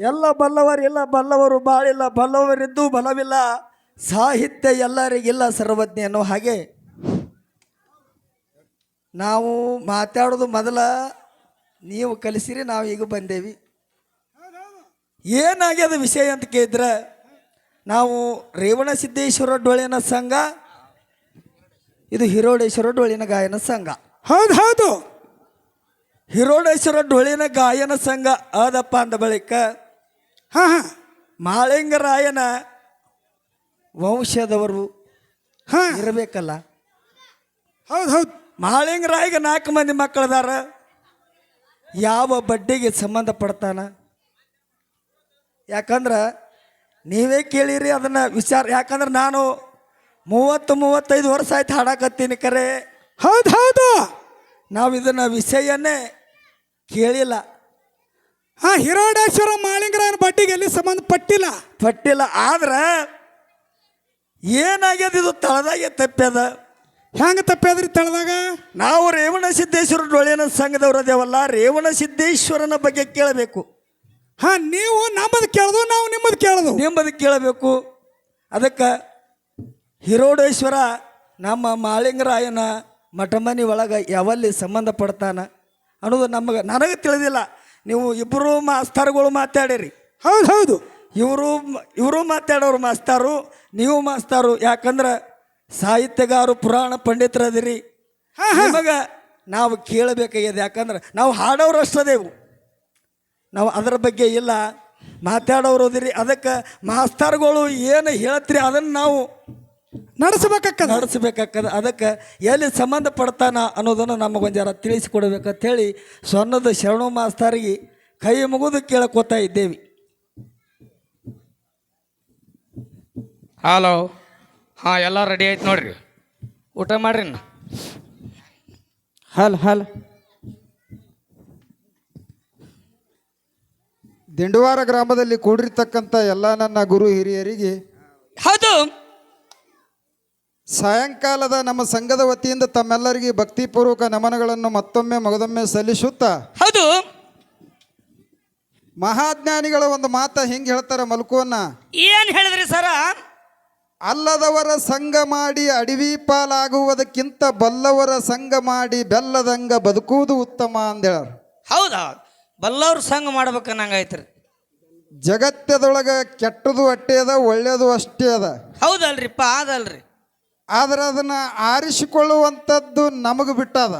ಎಲ್ಲ ಬಲ್ಲವರಿಲ್ಲ ಬಲ್ಲವರು ಬಾಳಿಲ್ಲ ಬಲ್ಲವರಿದ್ದು ಬಲವಿಲ್ಲ. ಸಾಹಿತ್ಯ ಎಲ್ಲರಿಗಿಲ್ಲ ಸರ್ವಜ್ಞ ಅನ್ನೋ ಹಾಗೆ. ನಾವು ಮಾತಾಡೋದು ಮೊದಲ ನೀವು ಕಲಿಸಿರಿ ನಾವು ಈಗ ಬಂದೇವಿ. ಏನಾಗ್ಯದ ವಿಷಯ ಅಂತ ಕೇಳಿದ್ರೆ ನಾವು ರೇವಣ ಸಿದ್ದೇಶ್ವರ ಡೊಳಿನ ಸಂಘ ಇದು ಹಿರೋಡೇಶ್ವರ ಡೊಳಿನ ಗಾಯನ ಸಂಘ. ಹೌದು ಹೌದು. ಹಿರೋಡೇಶ್ವರ ಡೊಳಿನ ಗಾಯನ ಸಂಘ ಆದಪ್ಪ ಅಂದ ಬಳಿಕ ಹಾ ಹಾಂ. ಮಾಳಿಂಗರಾಯನ ವಂಶದವರು ಹಾ. ಇರಬೇಕಲ್ಲ? ಹೌದು ಹೌದು. ಮಾಳಿಂಗರಾಯಿಗೆ ನಾಲ್ಕು ಮಂದಿ ಮಕ್ಕಳದಾರ. ಯಾವ ಬಡ್ಡಿಗೆ ಸಂಬಂಧಪಡ್ತಾನ ಯಾಕಂದ್ರೆ ನೀವೇ ಕೇಳಿರಿ ಅದನ್ನು ವಿಚಾರ. ಯಾಕಂದ್ರೆ ನಾನು ಮೂವತ್ತು ಮೂವತ್ತೈದು ವರ್ಷ ಆಯ್ತು ಹಾಡಾಕತ್ತೀನಿ ಕರೆ. ಹೌದು ಹೌದು. ನಾವು ಇದನ್ನು ವಿಷಯನೇ ಕೇಳಿಲ್ಲ. ಹಾ ಹಿರೋಡೇಶ್ವರ ಮಾಳಿಂಗರಾಯನ ಬಡ್ಡಿಗೆ ಎಲ್ಲಿ ಸಂಬಂಧ ಪಟ್ಟಿಲ್ಲ. ಪಟ್ಟಿಲ್ಲ ಆದ್ರೆ ಏನಾಗ್ಯದ ಇದು ತಳದಾಗೆ ತಪ್ಪ್ಯದ ಹೆಂಗ ತಪ್ಪ್ಯಾದ್ರಿ ತಳದಾಗ? ನಾವು ರೇವಣ ಸಿದ್ದೇಶ್ವರ ಡೊಳ್ಳಿನ ಸಂಘದವ್ರು ಅದೇವಲ್ಲ ರೇವಣ ಸಿದ್ದೇಶ್ವರನ ಬಗ್ಗೆ ಕೇಳಬೇಕು. ಹಾ ನೀವು ನಮ್ಮದು ಕೇಳ್ದು ನಾವು ನಿಮ್ಮದು ಕೇಳ್ದು. ನಿಮ್ಮದು ಕೇಳಬೇಕು. ಅದಕ್ಕೆ ಹಿರೋಡೇಶ್ವರ ನಮ್ಮ ಮಾಳಿಂಗರಾಯನ ಮಠಮನಿ ಒಳಗೆ ಯಾವಲ್ಲಿ ಸಂಬಂಧಪಡ್ತಾನ ಅನ್ನೋದು ನಮಗೆ ನನಗೆ ತಿಳಿದಿಲ್ಲ. ನೀವು ಇಬ್ಬರು ಮಾಸ್ತರ್ಗಳು ಮಾತಾಡಿರಿ. ಹೌದು ಹೌದು. ಇವರು ಇವರು ಮಾತಾಡೋರು ಮಾಸ್ತಾರು ನೀವು ಮಾಸ್ತಾರು. ಯಾಕಂದ್ರೆ ಸಾಹಿತ್ಯಗಾರು ಪುರಾಣ ಪಂಡಿತರದಿರಿ. ನಿಮಗೆ ನಾವು ಕೇಳಬೇಕಾಗ್ಯದ. ಯಾಕಂದ್ರೆ ನಾವು ಹಾಡೋರು ಅಷ್ಟದೇವು ನಾವು ಅದರ ಬಗ್ಗೆ ಇಲ್ಲ. ಮಾತಾಡೋರು ಅದಿರಿ. ಅದಕ್ಕೆ ಮಾಸ್ತರ್ಗಳು ಏನು ಹೇಳ್ತೀರಿ ಅದನ್ನು ನಾವು ನಡೆಸಬೇಕಕ್ಕದ ನಡೆಸಬೇಕಾಗ್ತದೆ. ಅದಕ್ಕೆ ಎಲ್ಲಿ ಸಂಬಂಧಪಡ್ತಾನ ಅನ್ನೋದನ್ನು ನಮಗೊಂದು ಜರ ತಿಳಿಸಿಕೊಡ್ಬೇಕಂತ ಹೇಳಿ ಸೊನ್ನದ ಶರಣು ಮಾಸ್ತರಿಗೆ ಕೈ ಮುಗಿದು ಕೇಳಕೋತಾ ಇದ್ದೇವೆ. ಹಲೋ ಹಾಂ ಎಲ್ಲ ರೆಡಿ ಆಯ್ತು ನೋಡ್ರಿ. ಊಟ ಮಾಡ್ರಿ ಇನ್ನು. ಹಲ್ ಹಲ್. ದಿಂಡವಾರ ಗ್ರಾಮದಲ್ಲಿ ಕೂಡಿರ್ತಕ್ಕಂಥ ಎಲ್ಲ ನನ್ನ ಗುರು ಹಿರಿಯರಿಗೆ ಹೌದು. ಸಾಯಂಕಾಲದ ನಮ್ಮ ಸಂಘದ ವತಿಯಿಂದ ತಮ್ಮೆಲ್ಲರಿಗೆ ಭಕ್ತಿಪೂರ್ವಕ ನಮನಗಳನ್ನು ಮತ್ತೊಮ್ಮೆ ಮಗದೊಮ್ಮೆ ಸಲ್ಲಿಸುತ್ತ ಹೌದು. ಮಹಾಜ್ಞಾನಿಗಳ ಒಂದು ಮಾತ ಹಿಂಗೆ ಹೇಳ್ತಾರೆ ಮಲ್ಕೋನ್ನ ಏನು ಹೇಳಿದ್ರಿ ಸರ? ಅಲ್ಲದವರ ಸಂಘ ಮಾಡಿ ಅಡವಿ ಪಾಲಾಗುವುದಕ್ಕಿಂತ ಬಲ್ಲವರ ಸಂಘ ಮಾಡಿ ಬೆಲ್ಲದಂಗ ಬದುಕುವುದು ಉತ್ತಮ ಅಂದೇಳ ಹೌದು? ಹೌದು ಬಲ್ಲವ್ರ ಸಂಘ ಮಾಡ್ಬೇಕನ್ನಂಗಾಯ್ತು ಜಗತ್ತದೊಳಗೆ ಕೆಟ್ಟದು ಅಟ್ಟೆ ಅದ ಒಳ್ಳೇದು ಅಷ್ಟೇ ಅದ. ಹೌದಲ್ರಿಪ್ಪ ಅದಲ್ರಿ ಆದ್ರೆ ಅದನ್ನ ಆರಿಸಿಕೊಳ್ಳುವಂಥದ್ದು ನಮಗೆ ಬಿಟ್ಟದ.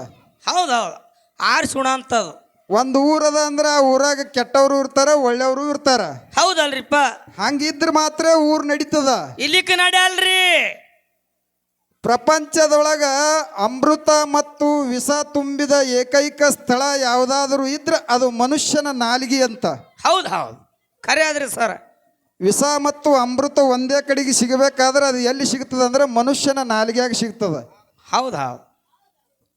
ಹೌದು ಹೌದು ಆರಿಸೋಣ ಅಂತದು. ಒಂದು ಊರದ ಅಂದ್ರೆ ಆ ಊರಾಗ ಕೆಟ್ಟವರು ಇರ್ತಾರ ಒಳ್ಳೆಯವರು ಇರ್ತಾರ. ಹೌದಲ್ರಿಪ್ಪ. ಹಂಗಿದ್ರೆ ಮಾತ್ರ ಊರು ನಡೀತದ. ಇಲ್ಲಿಕ್ಕೆ ನಡೆಯಲ್ರಿ ಪ್ರಪಂಚದೊಳಗ ಅಮೃತ ಮತ್ತು ವಿಷ ತುಂಬಿದ ಏಕೈಕ ಸ್ಥಳ ಯಾವುದಾದ್ರೂ ಇದ್ರೆ ಅದು ಮನುಷ್ಯನ ನಾಲಿಗೆ ಅಂತ. ಹೌದು ಹೌದು ಖರೆ ಆದ್ರಿ ಸರ್. ವಿಷ ಮತ್ತು ಅಮೃತ ಒಂದೇ ಕಡೆಗೆ ಸಿಗಬೇಕಾದ್ರೆ ಅದು ಎಲ್ಲಿ ಸಿಗ್ತದೆ ಅಂದ್ರೆ ಮನುಷ್ಯನ ನಾಲಿಗೆಯಾಗ ಸಿಗ್ತದೆ. ಹೌದು ಹೌದು.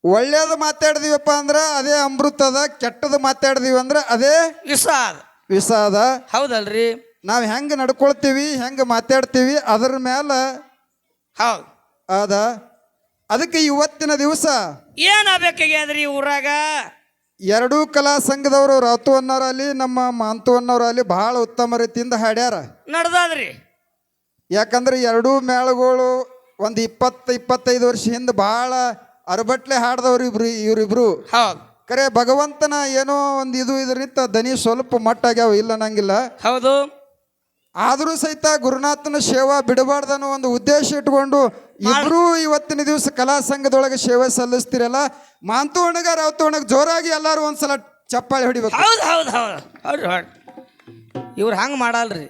ಒಳ್ಳೇದು ಮಾತಾಡ್ದೀವಪ್ಪ ಅಂದ್ರೆ ಅದೇ ಅಮೃತದ ಕೆಟ್ಟದು ಮಾತಾಡ್ದೀವಿ ಅಂದ್ರೆ ಅದೇ ವಿಷ ವಿಷಾದ ವಿಷ ಅದ. ಹೌದಲ್ರಿ? ನಾವು ಹೆಂಗೆ ನಡ್ಕೊಳ್ತೀವಿ ಹೆಂಗೆ ಮಾತಾಡ್ತೀವಿ ಅದರ ಮೇಲೆ ಹೌದು. ಅದ. ಅದಕ್ಕೆ ಇವತ್ತಿನ ದಿವಸ ಏನಾಗಬೇಕಾಗ್ಯದ್ರಿ ಊರಾಗ? ಎರಡೂ ಕಲಾ ಸಂಘದವರು ರಾತು ಅನ್ನೋರಲ್ಲಿ ನಮ್ಮ ಮಾಂತು ಅನ್ನೋರಲ್ಲಿ ಬಹಳ ಉತ್ತಮ ರೀತಿಯಿಂದ ಹಾಡ್ಯಾರ. ನಡ್ದಾದ್ರಿ. ಯಾಕಂದ್ರೆ ಎರಡೂ ಮೇಳಗಳು ಒಂದು ಇಪ್ಪತ್ತು ಇಪ್ಪತ್ತೈದು ವರ್ಷ ಹಿಂದೆ ಬಹಳ ಅರಬಟ್ಲೆ ಹಾಡ್ದವ್ರು ಇಬ್ರು ಇವರಿಬ್ರು. ಹೌದು. ಕರೆ ಭಗವಂತನ ಏನೋ ಒಂದು ಇದು ಇದರಿಂದ ದನಿ ಸ್ವಲ್ಪ ಮಟ್ಟ ಆಗ್ಯಾವ ಇಲ್ಲ ನಂಗಿಲ್ಲ ಹೌದು. ಆದರೂ ಸಹಿತ ಗುರುನಾಥನ ಸೇವಾ ಬಿಡಬಾರ್ದನ್ನೋ ಒಂದು ಉದ್ದೇಶ ಇಟ್ಕೊಂಡು ಇಬ್ರು ಇವತ್ತಿನ ದಿವಸ ಕಲಾ ಸಂಘದೊಳಗೆ ಸೇವೆ ಸಲ್ಲಿಸ್ತಿರಲ್ಲ? ಮಾಂತು ಒಣಗ ರಾವತು ಹಣಗ ಜೋರಾಗಿ ಎಲ್ಲರೂ ಒಂದ್ಸಲ ಚಪ್ಪಾಳಿ ಹೊಡಿಬೇಕು. ಹೌದು ಹೌದು ಹೌದು. ಹೌದು ಇವ್ರು ಹಂಗೆ ಮಾಡಲ್ರಿ.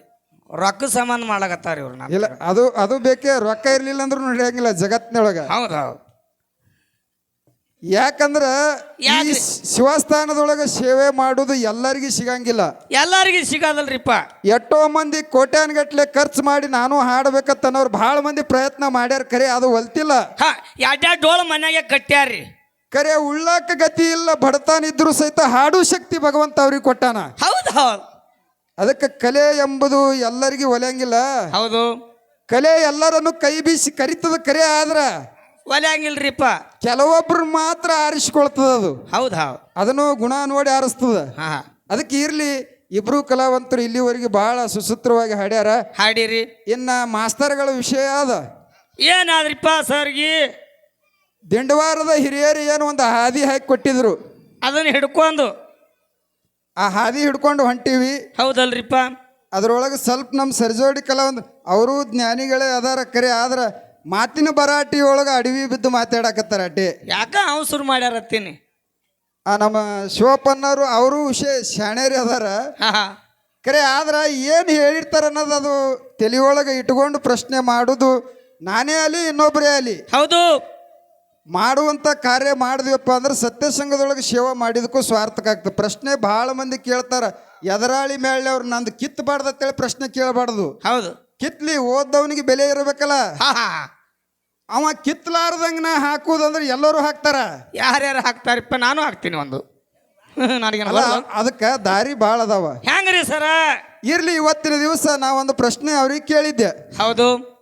ರೊಕ್ಕ ಸಾಮಾನು ಮಾಡಕತ್ತಾರ ಇವ್ರು ಇಲ್ಲ ಅದು ಅದು ಬೇಕೇ ರೊಕ್ಕ ಇರ್ಲಿಲ್ಲ ಅಂದ್ರೂ ನಡೆಯಂಗಿಲ್ಲ ಜಗತ್ತಿನೊಳಗ. ಹೌದು ಹೌದು. ಯಾಕಂದ್ರ ಈ ಯಾಕ್ರಿ? ಶಿವಸ್ಥಾನದೊಳಗೆ ಸೇವೆ ಮಾಡುದು ಎಲ್ಲರಿಗೂ ಸಿಗಂಗಿಲ್ಲ. ಎಲ್ಲರಿಗೂ ಸಿಗೋದಲ್ರಿಪ್ಪ. ಎಷ್ಟೋ ಮಂದಿ ಕೋಟ್ಯಾನ್ಗಟ್ಲೆ ಖರ್ಚು ಮಾಡಿ ನಾನು ಹಾಡ್ಬೇಕತ್ತನವ್ರು ಬಹಳ ಭಾಳ ಮಂದಿ ಪ್ರಯತ್ನ ಮಾಡ್ಯಾರ ಖರೆ ಅದು ಒಲ್ತಿಲ್ಲ ಹಾ ಮನೆಗೆ ಡೋಳು ಮನ್ಯಾಗೆ ಕಟ್ಟ್ಯಾರ್ರಿ ಖರೆ ಉಳ್ಳಾಕ ಗತಿ ಇಲ್ಲ ಬಡತಾನ ಇದ್ರು ಸಹಿತ ಹಾಡು ಶಕ್ತಿ ಭಗವಂತ ಅವ್ರಿಗೆ ಕೊಟ್ಟಾನ. ಹೌದು ಹೌದು. ಅದಕ್ಕೆ ಕಲೆ ಎಂಬುದು ಎಲ್ಲರಿಗೂ ಒಲೆಯಂಗಿಲ್ಲ. ಹೌದು. ಕಲೆ ಎಲ್ಲರನ್ನು ಕೈ ಬೀಸಿ ಕರಿತದ ಕರೆ ಆದ್ರ ಒಲ್ಯಾಂಗಿಲ್ರಿಪ್ಪ. ಕೆಲವೊಬ್ರು ಮಾತ್ರ ಆರಿಸ್ಕೊಳ್ತದ ಅದು. ಹೌದು ಹೌದು. ಅದನ್ನು ಗುಣ ನೋಡಿ ಆರಿಸ್ತದ. ಹಾ ಅದಕ್ಕೆ ಇರ್ಲಿ ಇಬ್ರು ಕಲಾವಂತರು ಇಲ್ಲಿವರೆಗೆ ಬಹಳ ಸುಸೂತ್ರವಾಗಿ ಹಾಡ್ಯಾರ. ಹಾಡಿರಿ ಇನ್ನ ಮಾಸ್ತರ್ಗಳ ವಿಷಯ ಅದ. ಏನಾದ್ರಿಪ್ಪ ಸರ್ಗಿ? ದಿಂಡವಾರದ ಹಿರಿಯರು ಏನು ಒಂದು ಹಾದಿ ಹಾಕಿ ಕೊಟ್ಟಿದ್ರು. ಅದನ್ನ ಹಿಡ್ಕೊಂಡು. ಆ ಹಾದಿ ಹಿಡ್ಕೊಂಡು ಹೊಂಟಿವಿ. ಹೌದಲ್ರಿಪ್ಪ. ಅದ್ರೊಳಗೆ ಸ್ವಲ್ಪ ನಮ್ಮ ಸರ್ಜೋಡಿ ಕಲಾವಂತ ಅವರು ಜ್ಞಾನಿಗಳೇ ಅದಾರ ಕರೆ ಆದ್ರೆ ಮಾತಿನ ಬರಾಟಿ ಒಳಗೆ ಅಡವಿ ಬಿದ್ದು ಮಾತಾಡಕತ್ತಾರ ಅಡ್ಡಿ. ಯಾಕ ಶುರು ಮಾಡ್ಯಾರತ್ತೀನಿ? ಆ ನಮ್ಮ ಶಿವಪ್ಪನವರು ಅವರು ವಿಷಯ ಶಾಣೇರಿ ಅದಾರ. ಕರೆ ಆದ್ರೆ ಏನು ಹೇಳಿರ್ತಾರ ಅನ್ನೋದು ಅದು ತಲೆಯೊಳಗೆ ಇಟ್ಕೊಂಡು ಪ್ರಶ್ನೆ ಮಾಡುದು ನಾನೇ ಅಲ್ಲಿ ಇನ್ನೊಬ್ಬರೇ ಅಲ್ಲಿ. ಹೌದು. ಮಾಡುವಂಥ ಕಾರ್ಯ ಮಾಡಿದ್ವಪ್ಪ ಅಂದ್ರೆ ಸತ್ಯ ಸತ್ಯಸಂಗದೊಳಗೆ ಸೇವೆ ಮಾಡಿದಕ್ಕೂ ಆಗ್ತದೆ. ಪ್ರಶ್ನೆ ಭಾಳ ಮಂದಿ ಕೇಳ್ತಾರ. ಎದರಾಳಿ ಮೇಳೆ ಅವ್ರು ನಂದು ಕಿತ್ತಬಾರ್ದು ಅಂತೇಳಿ ಪ್ರಶ್ನೆ ಕೇಳಬಾರ್ದು. ಹೌದು. ಕಿತ್ಲಿ ಓದ್ದವನಿಗೆ ಬೆಲೆ ಇರಬೇಕಲ್ಲ? ಅವ ಕಿತ್ಲಾರ್ದಂಗ ನಾ ಹಾಕುದಂದ್ರೆ ಎಲ್ಲರೂ ಹಾಕ್ತಾರ? ಯಾರ್ಯಾರು ಹಾಕ್ತಾರಪ್ಪ ನಾನು ಹಾಕ್ತೀನಿ ಒಂದು. ನನಗೆ ಅದಕ್ಕೆ ದಾರಿ ಭಾಳ ಅದಾವ. ಹೆಂಗ್ರಿ ಸರ? ಇರ್ಲಿ ಇವತ್ತಿನ ದಿವಸ ನಾ ಒಂದು ಪ್ರಶ್ನೆ ಅವ್ರಿಗೆ ಕೇಳಿದ್ದೆ. ಹೌದು.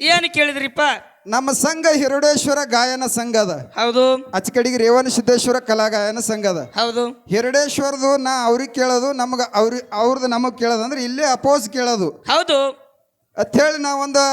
ಏನು ಕೇಳಿದ್ರಿಪ್ಪ? ನಮ್ಮ ಸಂಘ ಹಿರಡೇಶ್ವರ ಗಾಯನ ಸಂಘ ಅದ. ಹೌದು. ಆಚೆ ಕಡೆಗೆ ರೇವಣ ಸಿದ್ದೇಶ್ವರ ಕಲಾ ಗಾಯನ ಸಂಘ ಅದ. ಹೌದು. ಹಿರಡೇಶ್ವರದು ನಾ ಅವ್ರಿಗೆ ಕೇಳೋದು ನಮ್ಗೆ ಅವ್ರಿಗೆ ಅವ್ರದ್ದು ನಮಗೆ ಕೇಳೋದು ಅಂದ್ರೆ ಇಲ್ಲೇ ಅಪೋಸ್ ಕೇಳೋದು. ಹೌದು. ಹೇಳಿ ನಾ ಒಂದು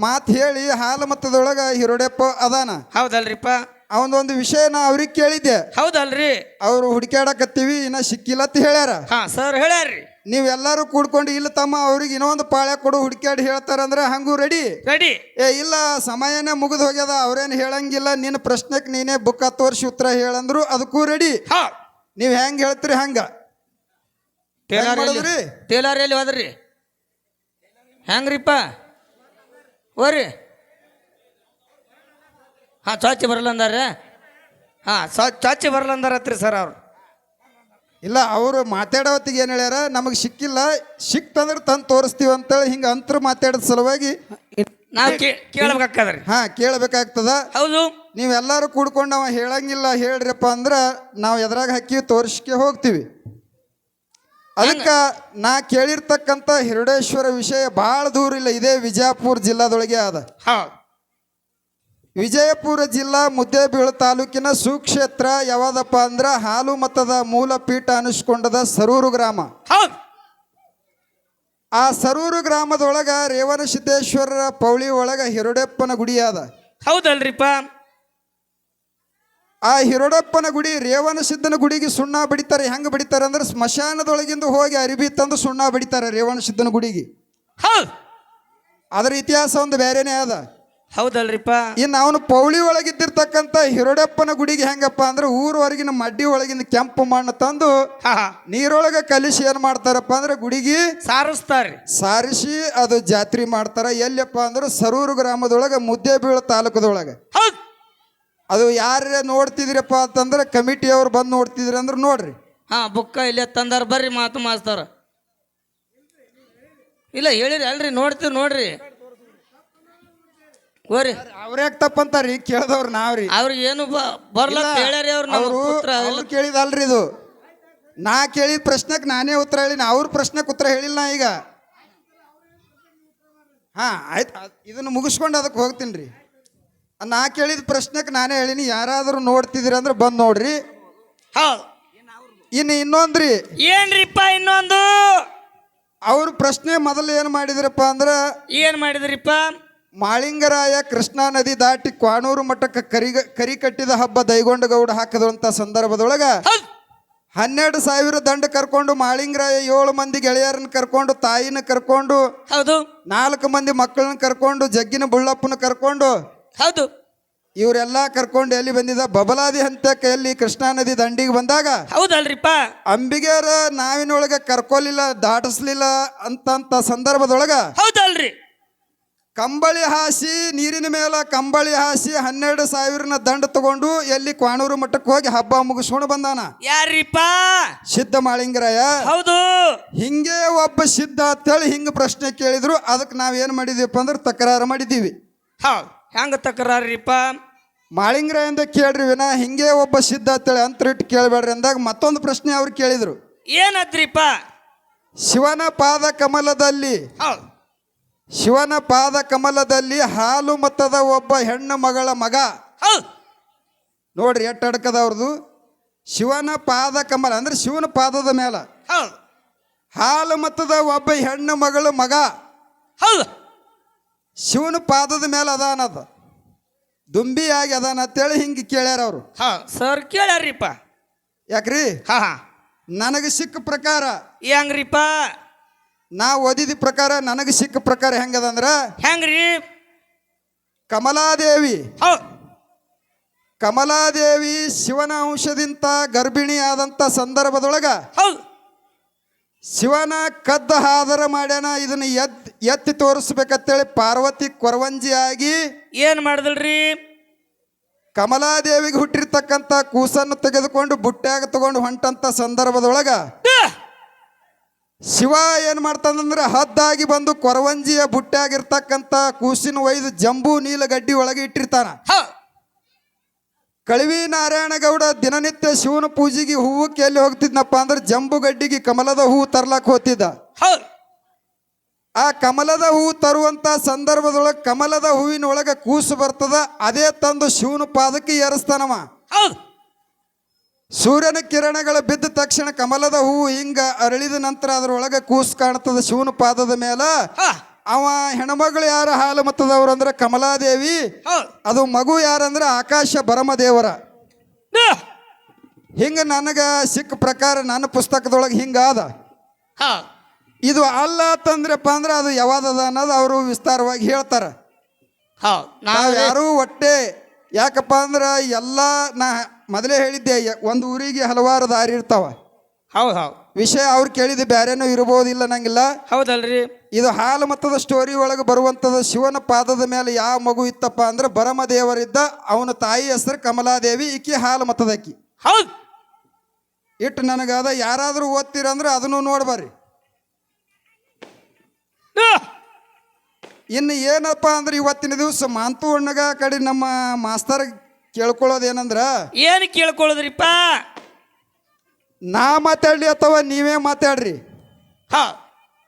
ಮಾತು ಹೇಳಿ ಹಾಲು ಮತದೊಳಗೆ ಹಿರೋಡೆಪ್ಪ ಅದಾನ. ಹೌದಲ್ರಿಪ್ಪ. ಒಂದು ವಿಷಯ ನಾ ಅವ್ರಿಗೆ ಕೇಳಿದ್ದೆ. ಹೌದಲ್ರಿ. ಅವರು ಹುಡುಕ್ಯಾಡಕತ್ತೀವಿ ಇನ್ನ ಸಿಕ್ಕಿಲ್ಲ ಅಂತ ಹೇಳ್ಯಾರ. ಹಾ ಸರ್ ಹೇಳ್ಯಾರ್ರಿ. ನೀವೆಲ್ಲರೂ ಕೂಡ್ಕೊಂಡು ಇಲ್ಲ ತಮ್ಮ ಅವ್ರಿಗೆ ಇನ್ನೊಂದು ಪಾಳ್ಯ ಕೊಡು ಹುಡುಕ್ಯಾಡಿ ಹೇಳ್ತಾರಂದ್ರೆ ಹಂಗೂ ರೆಡಿ. ರೆಡಿ. ಏ ಇಲ್ಲ ಸಮಯನೇ ಮುಗಿದು ಹೋಗ್ಯದ ಅವ್ರೇನು ಹೇಳಂಗಿಲ್ಲ ನಿನ್ನ ಪ್ರಶ್ನೆಗೆ ನೀನೇ ಬುಕ್ಕ ತೋರಿಸಿ ಉತ್ತರ ಹೇಳಂದ್ರು ಅದಕ್ಕೂ ರೆಡಿ. ಹಾ. ನೀವು ಹೆಂಗೆ ಹೇಳ್ತೀರಿ ಹಂಗ? ಟೇಲರ್ ಎಲ್ಲಿ ಟೇಲರ್ ಎಲ್ಲಿ ಹೋದ್ರಿ. ಹೆಂಗ್ರಿಪ್ಪ? ಓರಿ ಹಾಂ ಚಾಚಿ ಬರಲ್ಲ ಅಂದಾರ ಹಾಂ ಚಾಚಿ ಬರಲ್ಲ ಅಂದಾರತ್ರಿ ಸರ್ ಅವರು. ಇಲ್ಲ ಅವರು ಮಾತಾಡೋ ಹೊತ್ತಿಗೆ ಏನು ಹೇಳ್ಯಾರ? ನಮಗೆ ಸಿಕ್ಕಿಲ್ಲ. ಸಿಕ್ತಂದ್ರೆ ತಂದು ತೋರಿಸ್ತೀವಿ ಅಂತೇಳಿ ಹಿಂಗೆ ಅಂತರ ಮಾತಾಡೋದ್ ಸಲುವಾಗಿ ನಾವು ಕೇಳ್ಬೇಕಾಗ್ತದ್ರಿ. ಹಾಂ ಕೇಳಬೇಕಾಗ್ತದ. ಹೌದು. ನೀವೆಲ್ಲರೂ ಕೂಡ್ಕೊಂಡು ಅವ ಹೇಳಂಗಿಲ್ಲ ಹೇಳ್ರಿಪ್ಪ ಅಂದ್ರೆ ನಾವು ಎದ್ರಾಗ ಹಾಕಿ ತೋರಿಸ್ಕೆ ಹೋಗ್ತೀವಿ. ಅದಕ್ಕೆ ನಾ ಕೇಳಿರ್ತಕ್ಕಂಥ ಹಿರುಡೇಶ್ವರ ವಿಷಯ ಭಾಳ ದೂರ ಇಲ್ಲ. ಇದೇ ವಿಜಯಪುರ ಜಿಲ್ಲಾದೊಳಗೆ ಅದ ಹೌದು. ವಿಜಯಪುರ ಜಿಲ್ಲಾ ಮುದ್ದೇಬೀಳು ತಾಲೂಕಿನ ಸುಕ್ಷೇತ್ರ ಯಾವ್ದಪ್ಪ ಅಂದ್ರೆ ಹಾಲು ಮತದ ಮೂಲ ಪೀಠ ಅನಿಸ್ಕೊಂಡದ ಸರೂರು ಗ್ರಾಮ. ಹೌದು. ಆ ಸರೂರು ಗ್ರಾಮದೊಳಗ ರೇವಣ ಸಿದ್ದೇಶ್ವರರ ಪೌಳಿ ಒಳಗ ಹಿರುಡೆಪ್ಪನ ಗುಡಿ ಅದ ಹೌದಲ್ರಿಪ್ಪ. ಆ ಹಿರಡಪ್ಪನ ಗುಡಿ ರೇವಣ ಸಿದ್ಧನ ಗುಡಿಗೆ ಸುಣ್ಣ ಬಡಿತಾರೆ. ಹೆಂಗೆ ಬಡಿತಾರೆ ಅಂದ್ರೆ ಸ್ಮಶಾನದೊಳಗಿಂದ ಹೋಗಿ ಅರಿಬಿ ತಂದು ಸುಣ್ಣ ಬಡಿತಾರೆ ರೇವಣ ಸಿದ್ಧನ ಗುಡಿಗೆ. ಹೌದು. ಅದರ ಇತಿಹಾಸ ಒಂದು ಬೇರೆನೇ ಅದ. ಹೌದಲ್ರಿಪ್ಪ. ಇನ್ನು ಅವನು ಪೌಳಿ ಒಳಗಿದ್ದಿರ್ತಕ್ಕಂಥ ಹಿರಡಪ್ಪನ ಗುಡಿಗೆ ಹೆಂಗಪ್ಪ ಅಂದ್ರೆ ಊರವರೆಗಿನ ಮಡ್ಡಿ ಒಳಗಿನ ಕೆಂಪು ಮಣ್ಣು ತಂದು ನೀರೊಳಗೆ ಕಲಿಸಿ ಏನು ಮಾಡ್ತಾರಪ್ಪ ಅಂದ್ರೆ ಗುಡಿಗೆ ಸಾರಿಸ್ತಾರೆ. ಸಾರಿಸಿ ಅದು ಜಾತ್ರೆ ಮಾಡ್ತಾರ. ಎಲ್ಲಪ್ಪ ಅಂದ್ರೆ ಸರೂರು ಗ್ರಾಮದೊಳಗೆ ಮುದ್ದೇಬೀಳು ತಾಲೂಕದೊಳಗೆ. ಅದು ಯಾರೇ ನೋಡ್ತಿದ್ರಪ್ಪ ಅಂತಂದ್ರೆ ಕಮಿಟಿಯವ್ರು ಬಂದು ನೋಡ್ತಿದ್ರಿ ಅಂದ್ರೆ ನೋಡ್ರಿ. ಹಾಂ ಬುಕ್ಕ ಇಲ್ಲೇ ತಂದಾರ ಬರ್ರಿ ಮಾತು ಮಾಸ್ತಾರ ಇಲ್ಲ ಹೇಳಿರಿ ಅಲ್ರಿ ನೋಡ್ತೀವಿ ನೋಡ್ರಿ. ಹೋರಿ. ಅವ್ರ್ಯಾಕ್ ತಪ್ಪಂತಾರ್ರಿ? ಕೇಳ್ದವ್ರು ನಾವ್ರಿ. ಅವ್ರಿಗೆ ಏನು ಬರ್ಲ ಹೇಳ್ಯಾರಿ ಅವ್ರು ನಮ್ಮ ಅವರು ಪುತ್ರ ಅವ್ರು ಕೇಳಿದಲ್ರಿ ಇದು. ನಾ ಕೇಳಿದ ಪ್ರಶ್ನೆಗೆ ನಾನೇ ಉತ್ತರ ಹೇಳಿನ. ಅವ್ರ ಪ್ರಶ್ನೆಗೆ ಉತ್ತರ ಹೇಳಿಲ್ಲ ನಾ ಈಗ. ಹಾ ಆಯ್ತು. ಇದನ್ನು ಮುಗಿಸ್ಕೊಂಡು ಅದಕ್ಕೆ ಹೋಗ್ತೀನಿ ರೀ. ನಾ ಕೇಳಿದ ಪ್ರಶ್ನೆಗೆ ನಾನೇ ಹೇಳಿನಿ ಯಾರಾದರೂ ನೋಡ್ತಿದ್ದೀರಿ ಅಂದ್ರೆ ಬಂದು ನೋಡ್ರಿ. ಹೌದು. ಇನ್ನು ಇನ್ನೊಂದ್ರಿ. ಏನ್ರಿಪ್ಪ ಇನ್ನೊಂದು? ಅವ್ರ ಪ್ರಶ್ನೆ ಮೊದಲು ಏನು ಮಾಡಿದ್ರಪ್ಪ ಅಂದ್ರೆ ಏನ್ ಮಾಡಿದ್ರಿಪ್ಪ? ಮಾಳಿಂಗರಾಯ ಕೃಷ್ಣಾ ನದಿ ದಾಟಿ ಕ್ವಾಣೂರು ಮಠಕ್ಕೆ ಕರಿಗ ಕರಿ ಕಟ್ಟಿದ ಹಬ್ಬ ದೈಗೊಂಡ ಗೌಡ ಹಾಕಿದಂಥ ಸಂದರ್ಭದೊಳಗ ಹೌದು. ಹನ್ನೆರಡು ಸಾವಿರ ದಂಡ ಕರ್ಕೊಂಡು ಮಾಳಿಂಗರಾಯ ಏಳು ಮಂದಿ ಗೆಳೆಯರನ್ನ ಕರ್ಕೊಂಡು ತಾಯಿನ ಕರ್ಕೊಂಡು ಹೌದು. ನಾಲ್ಕು ಮಂದಿ ಮಕ್ಕಳನ್ನ ಕರ್ಕೊಂಡು ಜಗ್ಗಿನ ಬುಳ್ಳಪ್ಪನ ಕರ್ಕೊಂಡು ಹೌದು. ಇವರೆಲ್ಲ ಕರ್ಕೊಂಡು ಎಲ್ಲಿ ಬಂದಿದ ಬಬಲಾದಿ ಹಂತಕ್ಕೆ ಎಲ್ಲಿ ಕೃಷ್ಣಾ ನದಿ ದಂಡಿಗೆ ಬಂದಾಗ ಹೌದಲ್ರಿಪ್ಪ. ಅಂಬಿಗೆಯರ ನಾವಿನೊಳಗೆ ಕರ್ಕೊಲಿಲ್ಲ ದಾಟಿಸ್ಲಿಲ್ಲ ಅಂತಂತ ಸಂದರ್ಭದೊಳಗ ಹೌದಲ್ರಿ. ಕಂಬಳಿ ಹಾಸಿ ನೀರಿನ ಮೇಲೆ ಕಂಬಳಿ ಹಾಸಿ ಹನ್ನೆರಡು ಸಾವಿರನ ದಂಡ ತಗೊಂಡು ಎಲ್ಲಿ ಕ್ವಾಣೂರು ಮಠಕ್ಕೆ ಹೋಗಿ ಹಬ್ಬ ಮುಗಿಸ್ಕೊಂಡು ಬಂದಾನ? ಯಾರಿಪ್ಪ? ಸಿದ್ಧ ಮಾಳಿಂಗರಾಯ. ಹೌದು. ಹಿಂಗೆ ಒಬ್ಬ ಸಿದ್ಧ ಅಂತೇಳಿ ಹಿಂಗೆ ಪ್ರಶ್ನೆ ಕೇಳಿದ್ರು. ಅದಕ್ಕೆ ನಾವೇನು ಮಾಡಿದೀವಪ್ಪ ಅಂದ್ರೆ ತಕರಾರು ಮಾಡಿದ್ದೀವಿ. ಹೌದು. ಹೆಂಗ ತಕರಾರಿಪ್ಪ ಎಂದ ಕೇಳ್ರಿ ವಿನ ಹಿಂಗೆ ಒಬ್ಬ ಸಿದ್ಧ ಅಂತೇಳಿ ಅಂತರಿಟ್ಟು ಕೇಳಬೇಡ್ರಿ ಅಂದಾಗ ಮತ್ತೊಂದು ಪ್ರಶ್ನೆ ಅವ್ರು ಕೇಳಿದ್ರು. ಏನದ್ರಿಪ್ಪ? ಶಿವನ ಪಾದ ಕಮಲದಲ್ಲಿ ಹೌದು. ಶಿವನ ಪಾದ ಕಮಲದಲ್ಲಿ ಹಾಲು ಮತ್ತದ ಒಬ್ಬ ಹೆಣ್ಣು ಮಗಳ ಮಗ. ಹೌದು. ನೋಡ್ರಿ ಎಷ್ಟು ಅಡ್ಕದವ್ರದು ಅವ್ರದ್ದು ಶಿವನ ಪಾದ ಕಮಲ ಅಂದ್ರೆ ಶಿವನ ಪಾದದ ಮೇಲ. ಹೌದು. ಹಾಲು ಮತ್ತದ ಒಬ್ಬ ಹೆಣ್ಣು ಮಗಳು ಮಗ. ಹೌದು. ಶಿವನ ಪಾದದ ಮೇಲೆ ಅದಾನ ಅದ. ದುಂಬಿ ದುಂಬಿಯಾಗಿ ಅದಾನ ಅಂತೇಳಿ ಹಿಂಗೆ ಕೇಳ್ಯಾರ ಅವರು. ಹಾ. ಸರ್ ಕೇಳ್ಯಾರ್ರಿಪ್ಪ. ಯಾಕ್ರಿ? ಹಾ ಹಾ. ನನಗೆ ಸಿಕ್ಕ ಪ್ರಕಾರ. ಹೆಂಗ್ರಿಪ್ಪ? ನಾ ಓದಿದ ಪ್ರಕಾರ ನನಗೆ ಸಿಕ್ಕ ಪ್ರಕಾರ ಹೆಂಗದಂದ್ರ? ಹೆಂಗ್ರಿ? ಕಮಲಾದೇವಿ. ಹೌದು ಕಮಲಾದೇವಿ ಶಿವನ ಅಂಶದಿಂದ ಗರ್ಭಿಣಿ ಆದಂಥ ಸಂದರ್ಭದೊಳಗ ಹೌದು ಶಿವನ ಕದ್ದ ಹಾದರ ಮಾಡ್ಯಾನ ಇದನ್ನ ಎತ್ ಎತ್ತಿ ತೋರಿಸ್ಬೇಕಂತೇಳಿ ಪಾರ್ವತಿ ಕೊರವಂಜಿಯಾಗಿ ಏನು ಮಾಡಿದಲ್ರಿ? ಕಮಲಾದೇವಿಗೆ ಹುಟ್ಟಿರ್ತಕ್ಕಂಥ ಕೂಸನ್ನು ತೆಗೆದುಕೊಂಡು ಬುಟ್ಟ್ಯಾಗ ತಗೊಂಡು ಹೊಂಟಂತ ಸಂದರ್ಭದೊಳಗ ಶಿವ ಏನ್ ಮಾಡ್ತಾನಂದ್ರೆ ಹದ್ದಾಗಿ ಬಂದು ಕೊರವಂಜಿಯ ಬುಟ್ಟ್ಯಾಗಿರ್ತಕ್ಕಂಥ ಕೂಸಿನ ಒಯ್ದು ಜಂಬೂ ನೀಲಗಡ್ಡಿ ಒಳಗೆ ಇಟ್ಟಿರ್ತಾನ. ಕಳವಿ ನಾರಾಯಣಗೌಡ ದಿನನಿತ್ಯ ಶಿವನ ಪೂಜೆಗೆ ಹೂವು ಎಲ್ಲಿ ಹೋಗ್ತಿದ್ನಪ್ಪ ಅಂದ್ರೆ ಜಂಬು ಗಡ್ಡಿಗೆ ಕಮಲದ ಹೂವು ತರ್ಲಾಕ್ ಹೋಗ್ತಿದ್ದ. ಆ ಕಮಲದ ಹೂವು ತರುವಂತ ಸಂದರ್ಭದೊಳಗೆ ಕಮಲದ ಹೂವಿನೊಳಗೆ ಕೂಸು ಬರ್ತದ ಅದೇ ತಂದು ಶಿವನ ಪಾದಕ್ಕೆ ಏರಿಸ್ತಾನವ. ಹೌದು. ಸೂರ್ಯನ ಕಿರಣಗಳು ಬಿದ್ದ ತಕ್ಷಣ ಕಮಲದ ಹೂವು ಹಿಂಗ ಅರಳಿದ ನಂತರ ಅದರೊಳಗೆ ಕೂಸು ಕಾಣ್ತದ ಶಿವನ ಪಾದದ ಮೇಲೆ. ಹಾ. ಅವ ಹೆಣ್ಮಗಳು ಯಾರ ಹಾಲು ಮತದವ್ರು ಅಂದ್ರೆ ಕಮಲಾದೇವಿ ಅದು ಮಗು ಯಾರಂದ್ರೆ ಆಕಾಶ ಭರಮದೇವರ. ಹಿಂಗ ನನಗೆ ಸಿಕ್ಕ ಪ್ರಕಾರ ನನ್ನ ಪುಸ್ತಕದೊಳಗೆ ಹಿಂಗಾದ. ಇದು ಅಲ್ಲ ತಂದ್ರಪ್ಪ ಅಂದ್ರೆ ಅದು ಯಾವಾದದ ಅನ್ನೋದು ಅವರು ವಿಸ್ತಾರವಾಗಿ ಹೇಳ್ತಾರ. ಹೌದು ನಾವು ಯಾರು ಒಟ್ಟೆ ಯಾಕಪ್ಪ ಅಂದ್ರೆ ಎಲ್ಲ ನಾ ಮೊದಲೇ ಹೇಳಿದ್ದೆ ಒಂದು ಊರಿಗೆ ಹಲವಾರು ದಾರಿ ಇರ್ತಾವ. ಹೌದು ಹೌದು. ವಿಷಯ ಅವ್ರು ಕೇಳಿದ ಬೇರೆನೂ ಇರಬಹುದಿಲ್ಲ ನಂಗಿಲ್ಲ. ಹೌದಲ್ರಿ? ಇದು ಹಾಲು ಮತದ ಸ್ಟೋರಿ ಒಳಗೆ ಬರುವಂತದ ಶಿವನ ಪಾದದ ಮೇಲೆ ಯಾವ ಮಗು ಇತ್ತಪ್ಪ ಅಂದ್ರೆ ಬರಮದೇವರಿದ್ದ ಅವನ ತಾಯಿ ಹೆಸರು ಕಮಲಾದೇವಿ ಇಕ್ಕಿ ಹಾಲು ಮತದಕ್ಕಿ ಹೌದು. ಇಟ್ಟು ನನಗಾದ ಯಾರಾದರೂ ಓದ್ತೀರಂದ್ರೆ ಅದನ್ನು ನೋಡ್ಬರ್ರಿ. ಇನ್ನು ಏನಪ್ಪ ಅಂದ್ರೆ ಇವತ್ತಿನ ದಿವಸ ಮಾಂತು ಅಣ್ಣಗ ಕಡೆ ನಮ್ಮ ಮಾಸ್ತರ್ ಕೇಳ್ಕೊಳ್ಳೋದು ಏನಂದ್ರ ಏನು ಕೇಳ್ಕೊಳ್ಳೋದ್ರಿಪ್ಪ? ನಾ ಮಾತಾಡ್ಲಿ ಅಥವಾ ನೀವೇ ಮಾತಾಡ್ರಿ. ಹ.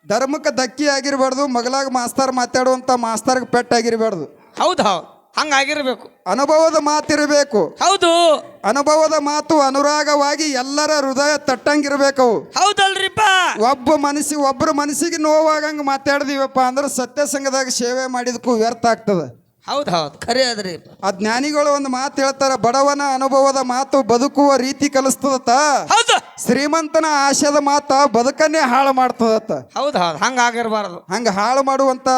ಧರ್ಮಕ್ಕೆ ಧಕ್ಕಿ ಆಗಿರಬಾರ್ದು ಮಗಲಾಗ ಮಾಸ್ತರ್ ಮಾತಾಡುವಂಥ ಮಾಸ್ತರ್ಗೆ ಪೆಟ್ಟಾಗಿರಬಾರ್ದು ಹೌದು ಹೌದು. ಹಂಗಾಗಿರ್ಬೇಕು ಅನುಭವದ ಮಾತಿರಬೇಕು. ಹೌದು. ಅನುಭವದ ಮಾತು ಅನುರಾಗವಾಗಿ ಎಲ್ಲರ ಹೃದಯ ತಟ್ಟಂಗಿರ್ಬೇಕು ಹೌದಲ್ರಿಪ್ಪ ಒಬ್ಬ ಮನಸ್ಸಿ ಒಬ್ಬರ ಮನಸ್ಸಿಗೆ ನೋವಾಗಂಗ ಮಾತಾಡ್ದೀವಪ್ಪ ಅಂದ್ರೆ ಸತ್ಯಸಂಗದಾಗ ಸೇವೆ ಮಾಡಿದಕ್ಕೂ ವ್ಯರ್ಥ ಆಗ್ತದ. ಹೌದ್ ಹೌದ್ ಖರೆ ಅದ್ರಿ. ಆ ಜ್ಞಾನಿಗಳು ಒಂದು ಮಾತು ಹೇಳ್ತಾರ ಬಡವನ ಅನುಭವದ ಮಾತು ಬದುಕುವ ರೀತಿ ಕಲಿಸ್ತದ ಶ್ರೀಮಂತನ ಆಶಯದ ಮಾತ ಬದುಕನ್ನೇ ಹಾಳು ಮಾಡ್ತದತ್ತ. ಹೌದು ಹೌದು. ಹಂಗಾಗಿರ್ಬಾರ್ದು ಹಂಗೆ ಹಾಳು ಮಾಡುವಂತ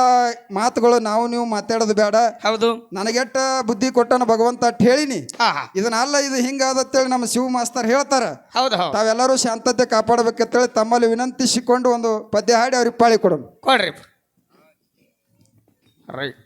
ಮಾತುಗಳು ನಾವು ನೀವು ಮಾತಾಡೋದು ಬೇಡ. ಹೌದು. ನನಗೆಟ್ಟ ಬುದ್ಧಿ ಕೊಟ್ಟನ ಭಗವಂತ ಅಟ್ ಹೇಳಿನಿ. ಹಾ ಹಾ. ಇದನ್ನಲ್ಲ ಇದು ಹಿಂಗಾದತ್ತೇಳಿ ನಮ್ಮ ಶಿವ ಮಾಸ್ತರ್ ಹೇಳ್ತಾರ. ಹೌದು ಹೌದು. ತಾವೆಲ್ಲರೂ ಶಾಂತತೆ ಕಾಪಾಡಬೇಕಂತೇಳಿ ತಮ್ಮಲ್ಲಿ ವಿನಂತಿಸಿಕೊಂಡು ಒಂದು ಪದ್ಯ ಹಾಡಿ ಅವ್ರಿಗೆ ಪಾಳಿ ಕೊಡೋಣ. ಕೊಡ್ರಿ. ರೈಟ್